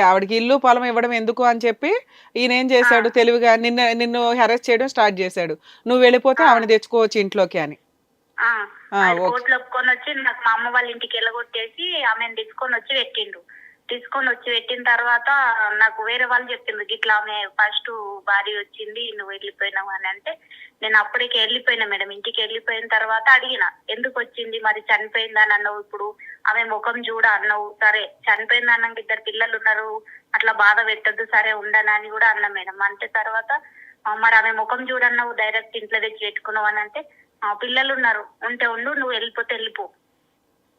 ఆవిడకి ఇల్లు పొలం ఇవ్వడం ఎందుకు అని చెప్పి ఈయన ఏం చేశాడు తెలివిగా నిన్న నిన్ను హెరెస్ట్ చేయడం స్టార్ట్ చేశాడు. నువ్వు వెళ్ళిపోతే ఆవిడ తెచ్చుకోవచ్చు ఇంట్లోకి అని. కోట్లు ఒప్పుకొని వచ్చి నాకు మా అమ్మ వాళ్ళ ఇంటికి వెళ్ళగొట్టేసి ఆమెను తీసుకొని వచ్చి పెట్టిండు. తీసుకొని వచ్చి పెట్టిన తర్వాత నాకు వేరే వాళ్ళు చెప్పింది ఇట్లా ఆమె ఫస్ట్ భార్య వచ్చింది నువ్వు వెళ్ళిపోయినావు అని అంటే నేను అప్పటికి వెళ్ళిపోయినా మేడం. ఇంటికి వెళ్ళిపోయిన తర్వాత అడిగిన ఎందుకు వచ్చింది? మరి చనిపోయిందని అన్నావు ఇప్పుడు? ఆమె ముఖం చూడ అన్నావు. సరే చనిపోయింది అన్నాక ఇద్దరు పిల్లలు ఉన్నారు అట్లా బాధ పెట్టద్దు సరే ఉండనని కూడా అన్నా మేడం. అంటే తర్వాత మరి ఆమె ముఖం చూడన్నావు డైరెక్ట్ ఇంట్లో తెచ్చి పెట్టుకున్నావు అని అంటే ఆ, పిల్లలు ఉన్నారు ఉంటే ఉండు నువ్వు వెళ్ళిపోతే వెళ్ళిపో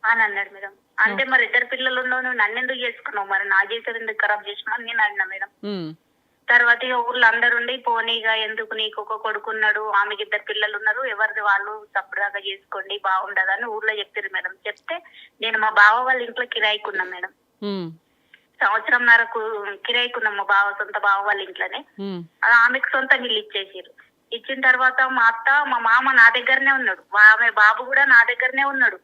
అని అన్నాడు మేడం. అంటే మరి ఇద్దరు పిల్లలు ఉన్నావు నువ్వు నన్ను ఎందుకు చేసుకున్నావు? మరి నా జీవితం ఎందుకు ఖరాబ్ చేసినావు అని నేను అన్నా మేడం. తర్వాత ఇక ఊర్లో అందరు ఉండి పోనీగా ఎందుకు నీకు ఒక కొడుకున్నాడు ఆమెకి ఇద్దరు పిల్లలు ఉన్నారు ఎవరిది వాళ్ళు తప్పుదాకా చేసుకోండి బాగుండదని ఊర్లో చెప్పారు మేడం. చెప్తే నేను మా బావ వాళ్ళ ఇంట్లో కిరాయికున్నా మేడం. సంవత్సరం నరకు కిరాయికున్నాం మా బావ సొంత బావ వాళ్ళ ఇంట్లోనే. అది ఆమెకు సొంత ఇల్లు ఇచ్చేసారు ఇచ్చిన తర్వాత మా అత్త మా మామ నా దగ్గరనే ఉన్నాడు. ఆమె బాబు కూడా నా దగ్గరనే ఉన్నాడు.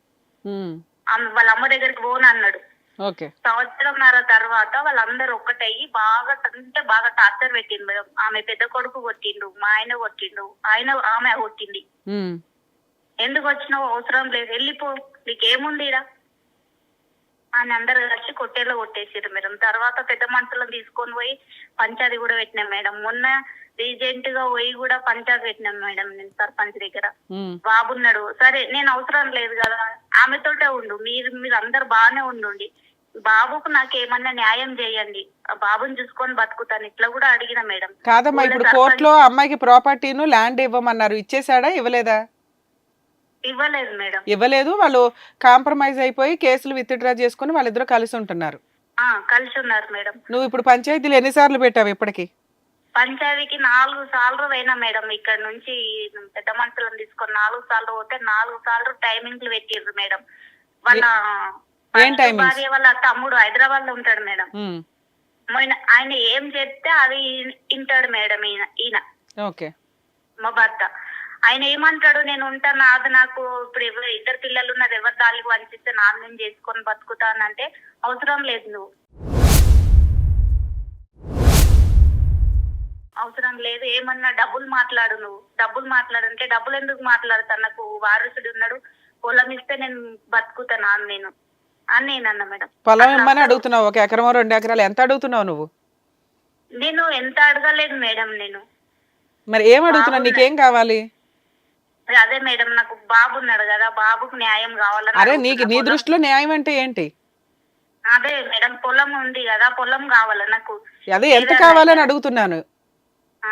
వాళ్ళ అమ్మ దగ్గరికి పోను అన్నాడు. సంవత్సరంన్నర తర్వాత వాళ్ళందరూ ఒక్కటయ్యి బాగా అంటే బాగా టార్చర్ పెట్టిండు మేడం. ఆమె పెద్ద కొడుకు కొట్టిండు మా ఆయన కొట్టిండు ఆయన ఆమె కొట్టింది. ఎందుకు వచ్చినావు? అవసరం లేదు. వెళ్ళిపో. నీకేముంది ఈడ అని అందరు కలిసి కొట్టేలో కొట్టేసారు మేడం. తర్వాత పెద్ద మనుషులను తీసుకొని పోయి పంచాయతీ కూడా పెట్టినాం మేడం. మొన్న రీసెంట్గా పోయి కూడా పంచాయతీ పెట్టినాం మేడం నేను సర్పంచ్ దగ్గర. బాబున్నాడు సరే నేను అవసరం లేదు కదా. ఆమెతోటే ఉండు. మీరు మీరు అందరు బాగానే ఉండండి. బాబుకు నాకు ఏమన్నా న్యాయం చేయండి. ఆ బాబుని చూసుకొని బతుకుతాను. ఇట్లా కూడా అడిగిన మేడం. కాదమ్మా ఇప్పుడు కోర్టులో అమ్మాయికి ప్రాపర్టీను ల్యాండ్ ఇవ్వమన్నారు. ఇచ్చేసాడా ఇవ్వలేదా? ఇవ్వలేదు మేడం. ఇవ్వలేదు. వాళ్ళు కాంప్రమైజ్ అయిపోయి కేసులు విత్డ్రా చేసుకుని వాళ్ళిద్దరూ కలిసి ఉంటున్నారు. ఆ కలిసి ఉన్నారు మేడం. నువ్వు ఇప్పుడు పంచాయతీలు ఎన్నిసార్లు పెట్టావు ఇప్పటికి? పంచాయతీకి నాలుగు సార్లు పోయినా మేడం. ఇక్కడ నుంచి పెద్ద మనుషులను తీసుకొని నాలుగు సార్లు పోతే నాలుగు సార్లు టైమింగ్లు పెట్టిర్రు మేడం. వాళ్ళ ఏం first timings? భార్య వాళ్ళ తమ్ముడు హైదరాబాద్లో ఉంటాడు మేడం. ఉమ్, మొన్న ఆయన ఏం చెప్తే అది వింటాడు మేడం ఈయన ఈయన. ఓకే. మా భర్త. ఆయన ఏమంటాడు నేను ఉంటాను అది నాకు ఇప్పుడు ఎవరు ఇద్దరు పిల్లలు ఉన్నారు ఎవరు దానికి వంచిస్తే నా నేను చేసుకొని బతుకుతానంటే అవసరం లేదు నువ్వు. అవసరం లేదు ఏమన్నా డబ్బులు మాట్లాడు నువ్వు. డబ్బులు మాట్లాడంటే డబ్బులు ఎందుకు మాట్లాడతాను నాకు వారసుడు ఉన్నాడు పొలం ఇస్తే నేను బతుకుతాను నేను. అని నేను అన్నా మేడం. పొలం ఇమ్మని అడుగుతున్నావు ఒక ఎకరమో రెండు ఎకరాలు ఎంత అడుగుతున్నావు నువ్వు? నేను ఎంత అడగలేదు మేడం నేను. మరి ఏం అడుగుతున్నావు? నీకేం కావాలి? అదే మేడం నాకు బాబు ఉన్నాడు కదా బాబుకు న్యాయం కావాలని అరే నీకు నీ. దృష్టిలో న్యాయం అంటే ఏంటి? అదే మేడం పొలం ఉంది కదా పొలం కావాలి నాకు? అదే ఎంత కావాలని అడుగుతున్నాను? ఆ,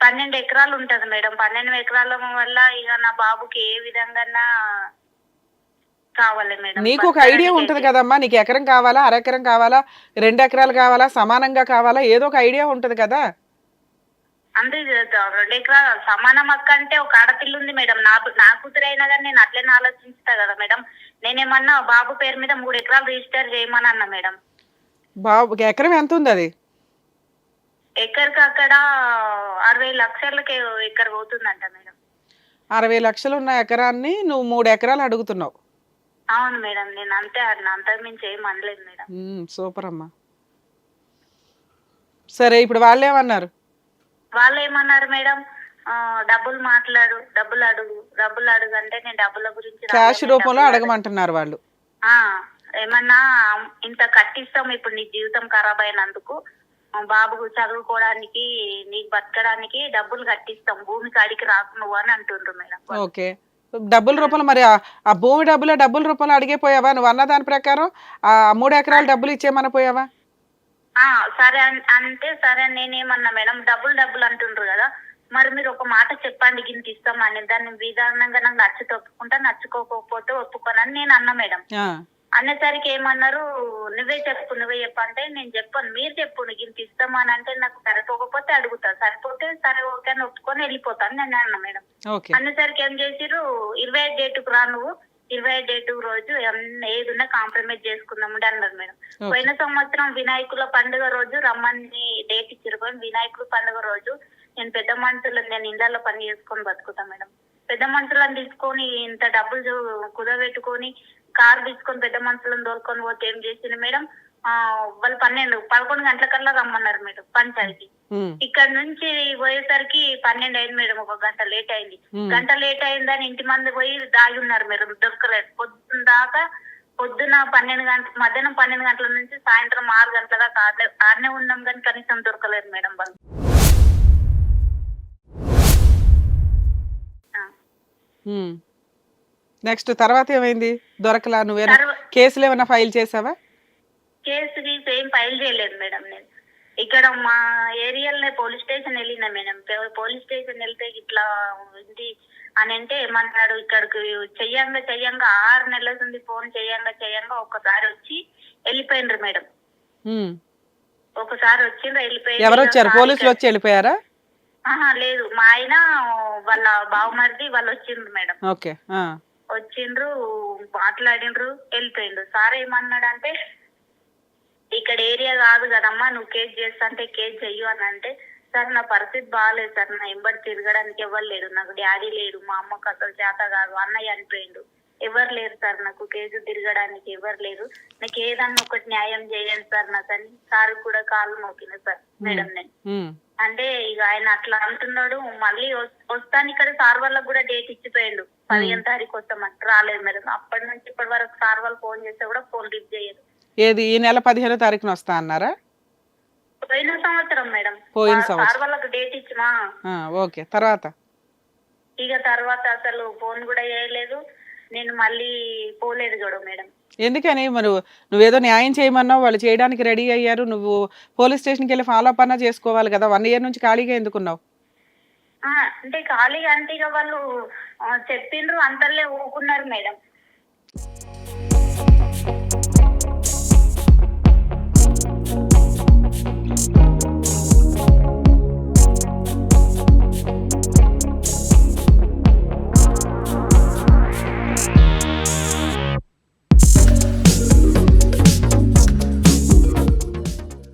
పన్నెండు ఎకరాలు ఉంటది మేడం పన్నెండు ఎకరాల వల్ల ఇక నా బాబుకి ఏ విధంగా కావాలి మేడం? నీకు ఒక ఐడియా ఉంటది కదమ్మా నీకు ఎకరం కావాలా అర ఎకరం కావాలా రెండు ఎకరాలు కావాలా సమానంగా కావాలా ఏదో ఒక ఐడియా ఉంటది కదా? అంతే కదా, రెండు ఎకరాలు సమానం అక్క అంటే ఒక ఆడపిల్ల ఉంది మేడం. నా నా కూతురు అయినా కానీ నేను అట్లనే ఆలోచిస్తా కదా మేడం. నేనేమన్నా బాబు పేరు మీద మూడు ఎకరాలు రిజిస్టర్ చేయమని అన్నా మేడం. బాబు ఎకరం ఎంత ఉంది అది? ఎక్కడికి అక్కడ అరవై లక్షలకి ఎక్కడ పోతుందంట మేడం. అరవై లక్షలు ఉన్న ఎకరాన్ని నువ్వు మూడు ఎకరాలు అడుగుతున్నావు. అవును మేడం నేను అంతే అన్నా అంతకు మించి ఏం అనలేదు మేడం. సూపర్ అమ్మా. సరే ఇప్పుడు వాళ్ళు ఏమన్నారు వాళ్ళు ఏమన్నారు మేడం డబ్బులు మాట్లాడు డబ్బులు అడుగు డబ్బులు అడుగు అంటే నేను డబ్బుల గురించి క్యాష్ రూపంలో అడగమంటున్నారు వాళ్ళు. ఆ, ఏమన్నా ఇంత కట్టిస్తాం ఇప్పుడు నీ జీవితం ఖరాబ్ అయినందుకు ఆ, బాబుకు చదువుకోవడానికి నీకు బతకడానికి డబ్బులు కట్టిస్తాం భూమి కాడికి రాకు నువ్వు అని అంటుండ్రు మేడం ఓకే. డబ్బుల రూపంలో మరి ఆ- భూమి డబ్బులు డబ్బుల రూపంలో అడిగే పోయావా? నువ్వు అన్న దాని ప్రకారం ఆ మూడు ఎకరాలు డబ్బులు ఇచ్చేయమని పోయావా? సరే అంటే సరే నేనేమన్నా మేడం డబ్బులు డబ్బులు అంటుండ్రు కదా. మరి మీరు ఒక మాట చెప్పండి గింత ఇస్తామని. దాన్ని విధానంగా నాకు నచ్చితే ఒప్పుకుంటా నచ్చుకోకపోతే ఒప్పుకోనని నేను అన్నా మేడం. అనేసరికి ఏమన్నారు నువ్వే చెప్పు నువ్వే చెప్పు. అంటే నేను చెప్పాను మీరు చెప్పు ఇంత ఇస్తామని అంటే నాకు సరిపోకపోతే అడుగుతా. సరిపోతే సరే ఓకే అని ఒప్పుకొని వెళ్ళిపోతాను నేను అన్నా మేడం. అనేసరికి ఏం చేసిరు ఇరవై ఐదు డేటుకు రా నువ్వు. ఇరవై డేటు రోజు ఎన్- ఏది ఉన్నా కాంప్రమైజ్ చేసుకుందాం అన్నారు మేడం. పోయిన సంవత్సరం వినాయకుల పండుగ రోజు రమ్మని డేట్ ఇచ్చారు కానీ వినాయకుల పండుగ రోజు నేను పెద్ద మనుషులు నేను ఇళ్ళలో పని చేసుకొని బతుకుతా మేడం. పెద్ద మనుషులను తీసుకొని ఇంత డబ్బులు కుదబెట్టుకొని కార్ తీసుకొని పెద్ద మనుషులను దోలుకొని పోతే ఏం చేసింది మేడం? వాళ్ళు పన్నెండు పదకొండు గంటలకల్లా రమ్మన్నారు మేడం పంచాయతీ. ఇక్కడ నుంచి పోయేసరికి పన్నెండు అయింది మేడం ఒక గంట లేట్ అయింది. గంట లేట్ అయిందని ఇంటి మంది పోయి దాగి ఉన్నారు మేడం దొరకలేదు. పొద్దున్న దాకా పొద్దున పన్నెండు గంటల మధ్యాహ్నం పన్నెండు గంటల నుంచి సాయంత్రం ఆరు గంటల దాకా ఆడనే ఉన్నాం కానీ కనీసం దొరకలేదు మేడం వాళ్ళు. నెక్స్ట్ తర్వాత ఏమైంది? దొరకలా తర్వా- కేసులు ఏమైనా ఫైల్ చేసావా? కేసు గీసు ఏం ఫైల్ చేయలేదు మేడం నేను. ఇక్కడ మా ఏరియాలోనే పోలీస్ స్టేషన్ వెళ్ళినా మేడం. పోలీస్ స్టేషన్ వెళ్తే ఇట్లా ఉంది అని అంటే ఏమన్నాడు ఇక్కడికి చెయ్యంగా చెయ్యంగా ఆరు నెలల నుండి ఫోన్ చెయ్యంగా చెయ్యంగా ఒక్కసారి వచ్చి వెళ్ళిపోయినరు మేడం. ఒకసారి వచ్చిండ్రు వెళ్ళిపోయి ఎవరు వచ్చారు పోలీసులు వచ్చి వెళ్ళిపోయారా? ఆహా, లేదు. మా ఆయన వాళ్ళ బావమరిది వాళ్ళు వచ్చిండ్రు మేడం. ఓకే. వచ్చిండ్రు మాట్లాడిండ్రు వెళ్ళిపోయిండ్రు. సార్ ఏమన్నాడంటే ఇక్కడ ఏరియా కాదు కదమ్మా నువ్వు కేసు చేస్తా అంటే కేసు చెయ్యు అని అంటే సార్ నా పరిస్థితి బాగాలేదు సార్ నా ఎంబడి తిరగడానికి ఎవరు లేరు నాకు డాడీ లేడు మా అమ్మకు అసలు చేత కాదు అన్నయ్య అనిపోయిండు ఎవరు లేరు సార్ నాకు కేసు తిరగడానికి ఎవరు లేరు నాకు ఏదన్నా ఒకటి న్యాయం చేయండి సార్ నాకు అని సార్ కూడా కాలు మోకిన సార్ మేడం నేను. అంటే ఇక ఆయన అట్లా అంటున్నాడు మళ్ళీ వస్- వస్తాను ఇక్కడ సార్ వాళ్ళకి కూడా డేట్ ఇచ్చిపోయిండు పదిహేను తారీఖు వస్తామని రాలేదు మేడం అప్పటి నుంచి ఇప్పటి వరకు సార్ వాళ్ళు ఫోన్ చేస్తే కూడా ఫోన్ లిఫ్ట్ చేయరు. ఏది ఈ నెల పదిహేనో తారీఖున వస్తా అన్నారా? పోయిన సంవత్సరం మేడం. పోయిన సంవత్సరం. సార్ వాళ్ళకి డేట్ ఇచ్చిమా? ఆ, ఓకే. తర్వాత? ఇక తర్వాత అసలు ఫోన్ కూడా చేయలేదు. నేను మళ్ళీ పోలేదు కూడా మేడం. ఎందుకని? మరి నువ్వేదో న్యాయం చేయమన్నావు వాళ్ళు చేయడానికి రెడీ అయ్యారు. నువ్వు పోలీస్ స్టేషన్కి వెళ్ళి ఫాలో అప్ అన్నా చేసుకోవాలి కదా. వన్ ఇయర్ నుంచి ఖాళీగా ఎందుకున్నావు? ఆ, అంటే ఖాళీగా అంటే ఇక వాళ్ళు ఆ, చెప్పిండ్రు అంతలే ఊకున్నారు మేడం. you